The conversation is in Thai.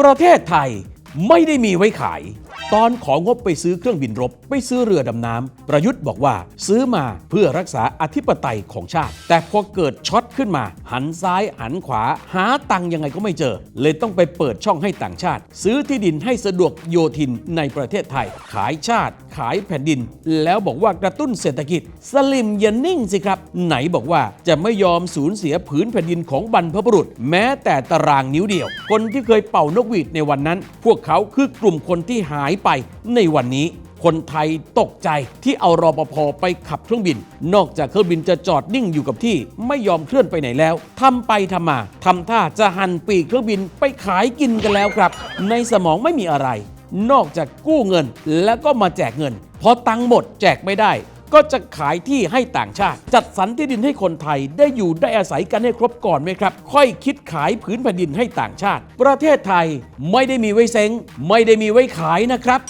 ประเทศไทยไม่ได้มีไว้ขาย ตอนของงบไปซื้อเครื่องบินรบ ไปซื้อเรือดำน้ำประยุทธ์บอกว่า ซื้อมาเพื่อรักษาอธิปไตยของชาติ แต่พอเกิดช็อตขึ้นมา หันซ้ายหันขวา หาตังยังไงก็ไม่เจอ เลยต้องไปเปิดช่องให้ต่างชาติ ซื้อที่ดินให้สะดวกโยธินในประเทศไทย ขายชาติ ขายแผ่นดิน แล้วบอกว่ากระตุ้นเศรษฐกิจ สลิมอย่านิ่งสิครับ ไหนบอกว่าจะไม่ยอมสูญเสียผืนแผ่นดินของบรรพบุรุษ แม้แต่ตารางนิ้วเดียว คนที่เคยเป่านกหวีดในวันนั้น พวกเขาคือกลุ่มคนที่หายไปในวันนี้คนไทยตกใจที่เอารอปภไปขับเครื่องบิน นอกจากเครื่องบินจะจอดนิ่งอยู่กับที่ไม่ยอมเคลื่อนไปไหนแล้วทำไปทำมาทำท่าจะหันปีกเครื่องบินไปขายกินกันแล้วครับ ในสมองไม่มีอะไร นอกจากกู้เงินแล้วก็มาแจกเงินพอตังหมดแจกไม่ได้ ก็จะขายที่ให้ต่างชาติ จัดสรรที่ดินให้คนไทยได้อยู่ได้อาศัยกันให้ครบก่อนไหมครับ ค่อยคิดขายผืนแผ่นดินให้ต่างชาติ ประเทศไทยไม่ได้มีไว้เซ้งไม่ได้มีไว้ขายนะครับ